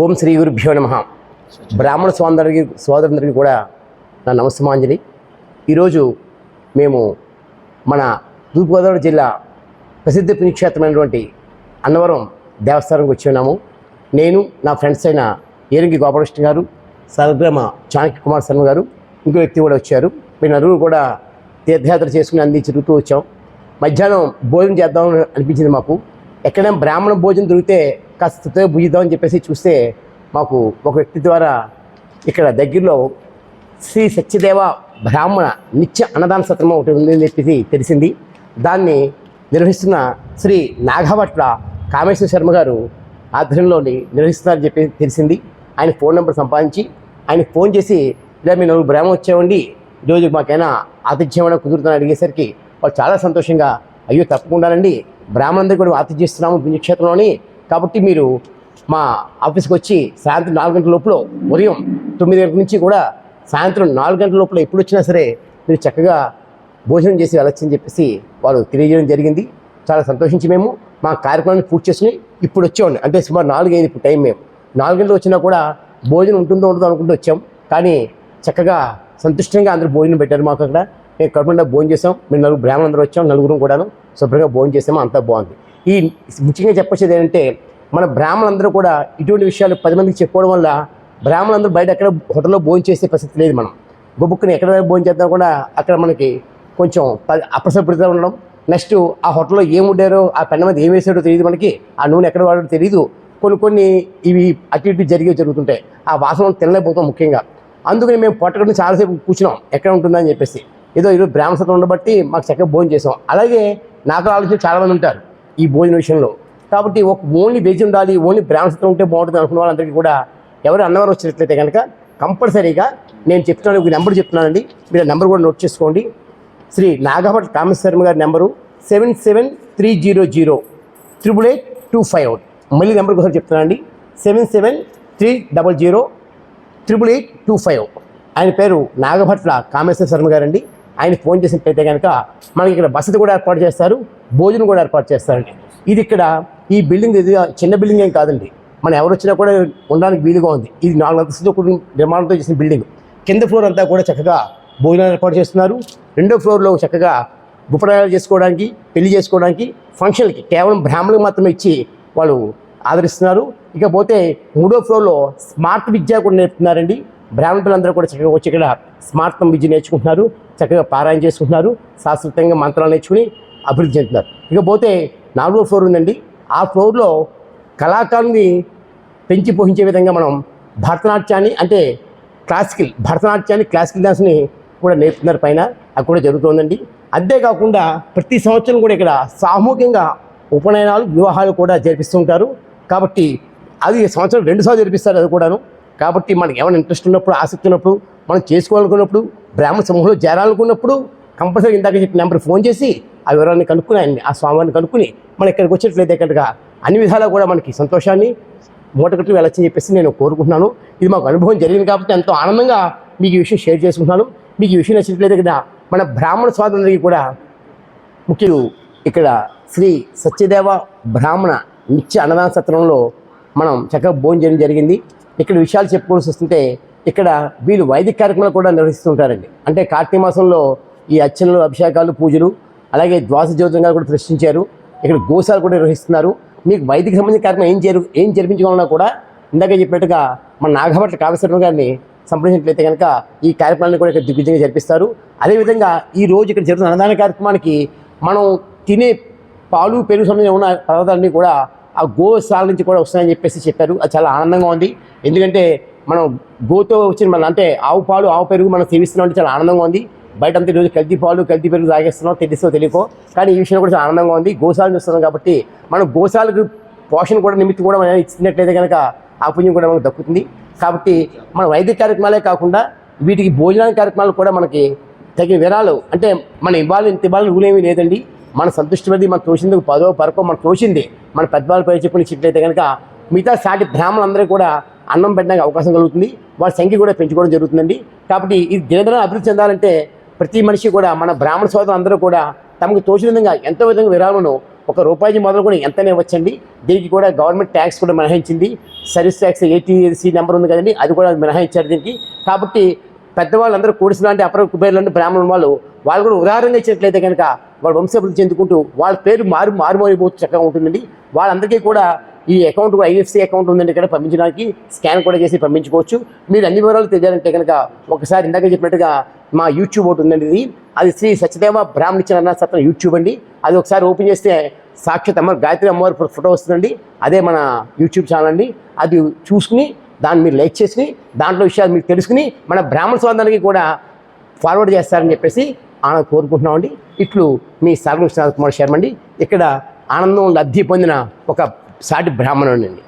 ఓం శ్రీ గురుభ్యో నమ. బ్రాహ్మణ సోదరికి సోదరులందరికీ కూడా నా నమస్తమాంజలి ఈరోజు మేము మన తూర్పుగోదావరి జిల్లా ప్రసిద్ధ పుణ్యక్షేత్రమైనటువంటి అన్నవరం దేవస్థానంకి వచ్చి ఉన్నాము. నేను నా ఫ్రెండ్స్ అయిన ఏరంగి గోపాలకృష్ణ గారు సరగ్రామ చాణక్య కుమార్ శర్మ గారు ఇంకో వ్యక్తి కూడా వచ్చారు. మేము నలుగురు కూడా తీర్థయాత్ర చేసుకుని అన్ని తిరుగుతూ వచ్చాం. మధ్యాహ్నం భోజనం చేద్దామని అనిపించింది మాకు. ఎక్కడైనా బ్రాహ్మణ భోజనం దొరికితే కాస్త స్థితిగా అని చెప్పేసి చూస్తే మాకు ఒక వ్యక్తి ద్వారా ఇక్కడ దగ్గరలో శ్రీ సత్యదేవ బ్రాహ్మణ నిత్య అన్నదాన సత్రం ఒకటి ఉందని చెప్పేసి తెలిసింది. దాన్ని నిర్వహిస్తున్న శ్రీ నాగభట్ల కామేశ్వర శర్మ గారు ఆధ్వర్యంలోని నిర్వహిస్తున్నారని చెప్పి తెలిసింది. ఆయన ఫోన్ నెంబర్ సంపాదించి ఆయనకు ఫోన్ చేసి ఇలా మీ నలుగురు బ్రాహ్మణ వచ్చామండి. ఈరోజు మాకైనా ఆతిథ్యమైన కుదురుతుందని అడిగేసరికి వాళ్ళు చాలా సంతోషంగా అయ్యో తప్పకుండానండి. బ్రాహ్మణులందరూ కూడా ఆతిథ్యం ఇస్తున్నాము. పుణ్యక్షేత్రంలోని కాబట్టి మీరు మా ఆఫీస్కి వచ్చి సాయంత్రం నాలుగు గంటల లోపల ఉదయం తొమ్మిది గంటల నుంచి కూడా సాయంత్రం నాలుగు గంటల లోపల ఎప్పుడు వచ్చినా సరే మీరు చక్కగా భోజనం చేసి వెళ్ళొచ్చని చెప్పేసి వాళ్ళు తెలియజేయడం జరిగింది. చాలా సంతోషించి మేము మా కార్యక్రమాన్ని పూర్తి చేసుకుని ఇప్పుడు వచ్చేవాడిని. అంటే సుమారు నాలుగు అయింది ఇప్పుడు టైం మేము. నాలుగు గంటలు వచ్చినా కూడా భోజనం ఉంటుందో ఉంటుందో అనుకుంటూ వచ్చాం. కానీ చక్కగా సంతుష్టంగా అందరూ భోజనం పెట్టారు మాకు అక్కడ. మేము కడుపుండా భోజనం చేసాం. మేము నలుగురు బ్రాహ్మణులు అందరూ వచ్చాం. నలుగురు కూడాను శుభ్రంగా భోజనం చేసాము. అంతా బాగుంది. ఈ ముఖ్యంగా చెప్పొచ్చేది ఏంటంటే మన బ్రాహ్మణులందరూ కూడా ఇటువంటి విషయాలు పది మందికి చెప్పుకోవడం వల్ల బ్రాహ్మణులందరూ బయట ఎక్కడ హోటల్లో భోజనం చేసే పరిస్థితి లేదు మనం. గొబ్బుక్కుని ఎక్కడ భోజనం చేద్దాం కూడా అక్కడ మనకి కొంచెం ప- ఉండడం. నెక్స్ట్ ఆ హోటల్లో ఏం వండారో ఆ పెన్న మీద ఏం వేసాడో తెలియదు మనకి. ఆ నూనె ఎక్కడ వాడారో తెలియదు. కొన్ని కొన్ని ఇవి అటు ఇటు జరిగే జరుగుతుంటాయి. ఆ వాసన తినలేకపోతాం ముఖ్యంగా. అందుకని మేము పొట్టకుండా చాలాసేపు కూర్చున్నాం. ఎక్కడ ఉంటుందని చెప్పేసి. ఏదో ఈరోజు బ్రాహ్మణ సత్వం ఉండబట్టి మాకు చక్కగా భోజనం చేసాం. అలాగే నాకు ఆలోచన చాలామంది ఉంటారు. ఈ భోజన విషయంలో. కాబట్టి ఒక ఓన్లీ వెజ్ ఉండాలి ఓన్లీ బ్రాహ్మణ ఉంటే బాగుంటుంది అనుకున్న వాళ్ళందరికీ కూడా ఎవరు అన్నవరం వచ్చినట్లయితే కనుక కంపల్సరీగా నేను చెప్తున్నాను ఒక నెంబర్ చెప్తున్నానండి. మీరు నెంబర్ కూడా నోట్ చేసుకోండి. శ్రీ నాగభట్ కామేశ్వరం గారి number seven seven three zero zero triple eight two five out మళ్ళీ నెంబర్ కోసం చెప్తున్నానండి. Seven seven three double zero triple eight two five ఆయన పేరు నాగభట్ల కామేశ్వర శర్మ గారండి. ఆయన ఫోన్ చేసినట్లయితే కనుక మనకి ఇక్కడ వసతి కూడా ఏర్పాటు చేస్తారు భోజనం కూడా ఏర్పాటు చేస్తారండి. ఇది ఇక్కడ ఈ బిల్డింగ్ ఇది చిన్న బిల్డింగ్ ఏం కాదండి. మనం ఎవరు వచ్చినా కూడా ఉండడానికి వీలుగా ఉంది. ఇది నాలుగు అంతస్తులతో కూడిన నిర్మాణంతో చేసిన బిల్డింగ్. కింద ఫ్లోర్ అంతా కూడా చక్కగా భోజనాలు ఏర్పాటు చేస్తున్నారు. రెండో ఫ్లోర్లో చక్కగా ఉపనయనాలు చేసుకోవడానికి పెళ్ళి చేసుకోవడానికి ఫంక్షన్లకి కేవలం బ్రాహ్మణులకు మాత్రమే ఇచ్చి వాళ్ళు ఆదరిస్తున్నారు. ఇకపోతే మూడో ఫ్లోర్లో స్మార్ట్ విద్య కూడా నేర్పుతున్నారండి. బ్రాహ్మణ పిల్లలందరూ కూడా చక్కగా వచ్చి ఇక్కడ స్మార్ట్ విద్య నేర్చుకుంటున్నారు. చక్కగా పారాయణ చేసుకుంటున్నారు. శాశ్వతంగా మంత్రాలు నేర్చుకుని అభివృద్ధి చెందుతున్నారు. ఇకపోతే నాలుగో ఫ్లోర్ ఉందండి. ఆ ఫ్లోర్లో కళాకారుని పెంచి పోషించే విధంగా మనం భరతనాట్యాన్ని అంటే క్లాసికల్ భరతనాట్యాన్ని క్లాసికల్ డ్యాన్స్ని కూడా నేర్పుతున్నారు పైన. అది కూడా జరుగుతోందండి. అంతేకాకుండా ప్రతి సంవత్సరం కూడా ఇక్కడ సామూహికంగా ఉపనయనాలు వివాహాలు కూడా జరిపిస్తుంటారు కాబట్టి అది సంవత్సరం రెండు సార్లు జరిపిస్తారు అది కూడాను. కాబట్టి మనకి ఏమైనా ఇంట్రెస్ట్ ఉన్నప్పుడు ఆసక్తి ఉన్నప్పుడు మనం చేసుకోవాలనుకున్నప్పుడు బ్రాహ్మణ సమూహంలో చేరాలనుకున్నప్పుడు కంపల్సరీ ఇందాక చెప్పిన నెంబర్ ఫోన్ చేసి ఆ వివరాన్ని కనుక్కుని ఆయన్ని ఆ స్వామిని కనుక్కుని మనం ఇక్కడికి వచ్చినట్లయితే కనుక అన్ని విధాలా కూడా మనకి సంతోషాన్ని మూటగట్టు వెళ్ళొచ్చని చెప్పేసి నేను కోరుకుంటున్నాను. ఇది మాకు అనుభవం జరిగింది కాబట్టి ఎంతో ఆనందంగా మీకు ఈ విషయం షేర్ చేసుకుంటున్నాను. మీకు ఈ విషయం నచ్చినట్లయితే కదా మన బ్రాహ్మణ స్వాతంత్రికి కూడా ముఖ్యులు ఇక్కడ శ్రీ సత్యదేవ బ్రాహ్మణ నిత్య అన్నదాన సత్రంలో మనం చక్కగా భోజనం చేయడం జరిగింది. ఇక్కడ విషయాలు చెప్పుకోవాల్సి వస్తుంటే ఇక్కడ వీళ్ళు వైదిక కార్యక్రమాలు కూడా నిర్వహిస్తుంటారండి. అంటే కార్తీక మాసంలో ఈ అర్చనలు అభిషేకాలు పూజలు అలాగే ద్వాస జ్యోతంగా కూడా ప్రశ్నించారు. ఇక్కడ గోశాలు కూడా నిర్వహిస్తున్నారు. మీకు వైదిక సంబంధించిన కార్యక్రమం ఏం జరు ఏం జరిపించుకోవాలన్నా కూడా ఇందాక చెప్పినట్టుగా మన నాగభట్ల కామేశ్వరం గారిని సంప్రదించినట్లయితే కనుక ఈ కార్యక్రమాన్ని కూడా ఇక్కడ దిగ్విజయంగా జరిపిస్తారు. అదేవిధంగా ఈ రోజు ఇక్కడ జరుగుతున్న అన్నదాన కార్యక్రమానికి మనం తినే పాలు పెరుగు సంబంధించిన ఉన్న పదార్థాలన్నీ కూడా ఆ గోశాల నుంచి కూడా వస్తాయని చెప్పేసి చెప్పారు. అది చాలా ఆనందంగా ఉంది. ఎందుకంటే మనం గోతో వచ్చిన మన అంటే ఆవు పాలు ఆవు పెరుగు మనం సేవిస్తున్నాం అంటే చాలా ఆనందంగా ఉంది. బయట అంతా ఈరోజు కల్తీ పాలు కల్తీ పెరుగు తాగేస్తున్నాం తెలుసో తెలియకో. కానీ ఈ విషయం కూడా చాలా ఆనందంగా ఉంది. గోశాలను చూస్తున్నాం కాబట్టి మనం గోశాలకు పోషణ కూడా నిమిత్తం కూడా మనం ఇచ్చినట్లయితే కనుక ఆ పుణ్యం కూడా మనకు దక్కుతుంది. కాబట్టి మన వైద్య కార్యక్రమాలే కాకుండా వీటికి భోజనాల కార్యక్రమాలు కూడా మనకి తగిన విరాలు అంటే మనం ఇవ్వాలి ఇంత ఇవ్వాలని రూల్ ఏమీ లేదండి. మన సంతృష్టి పడి మనకు తోచింది పదో పరకో మనం తోచింది మన పెద్దవాళ్ళ పై చెప్పుకుని ఇచ్చినట్లయితే కనుక మిగతా సాటి బ్రాహ్మణులందరూ కూడా అన్నం పెట్టడానికి అవకాశం కలుగుతుంది. వాళ్ళ సంఖ్య కూడా పెంచుకోవడం జరుగుతుందండి. కాబట్టి ఇది దినదిన అభివృద్ధి చెందాలంటే ప్రతి మనిషి కూడా మన బ్రాహ్మణ సోదరులు అందరూ కూడా తమకు తోచిన విధంగా ఎంతో విధంగా విరామను ఒక రూపాయి మొదలు కూడా ఎంతనే ఇవ్వచ్చండి. దీనికి కూడా గవర్నమెంట్ ట్యాక్స్ కూడా మినహాయించింది. సర్వీస్ ట్యాక్స్ ఏటీసీ నెంబర్ ఉంది కదండి అది కూడా మినహాయించారు దీనికి. కాబట్టి పెద్దవాళ్ళందరూ కూడిసిన లాంటి అపర కుబేర్లు బ్రాహ్మణుల వాళ్ళు వాళ్ళు కూడా ఉదాహరణగా ఇచ్చినట్లయితే కనుక వాళ్ళ వంశాభివృద్ధి చెందుకుంటూ వాళ్ళ పేరు మారు మారుమోగిపోతూ చక్కగా ఉంటుందండి. వాళ్ళందరికీ కూడా ఈ అకౌంట్ కూడా ఐఎఫ్సి అకౌంట్ ఉందండి ఇక్కడ పంపించడానికి. స్కాన్ కూడా చేసి పంపించుకోవచ్చు. మీరు అన్ని వివరాలు తెలియాలంటే కనుక ఒకసారి ఇందాక చెప్పినట్టుగా మా యూట్యూబ్ ఒకటి ఉందండి ఇది. అది శ్రీ సత్యదేవ బ్రాహ్మణిచరణ సత్రం యూట్యూబ్ అండి. అది ఒకసారి ఓపెన్ చేస్తే సాక్షాత్ అమ్మ గాయత్రి అమ్మవారి ఫోటో వస్తుందండి. అదే మన యూట్యూబ్ ఛానల్ అండి. అది చూసుకుని దాన్ని మీరు లైక్ చేసుకుని దాంట్లో విషయాలు మీరు తెలుసుకుని మన బ్రాహ్మణ స్వాదానికి కూడా ఫార్వర్డ్ చేస్తారని చెప్పేసి ఆనంద కోరుకుంటున్నామండి. ఇట్లు మీ సాగర్ విశ్వనాథ్ కుమార్ శర్మ అండి. ఇక్కడ ఆనందం లబ్ధి పొందిన ఒక సాటి బ్రాహ్మణుడు అండి.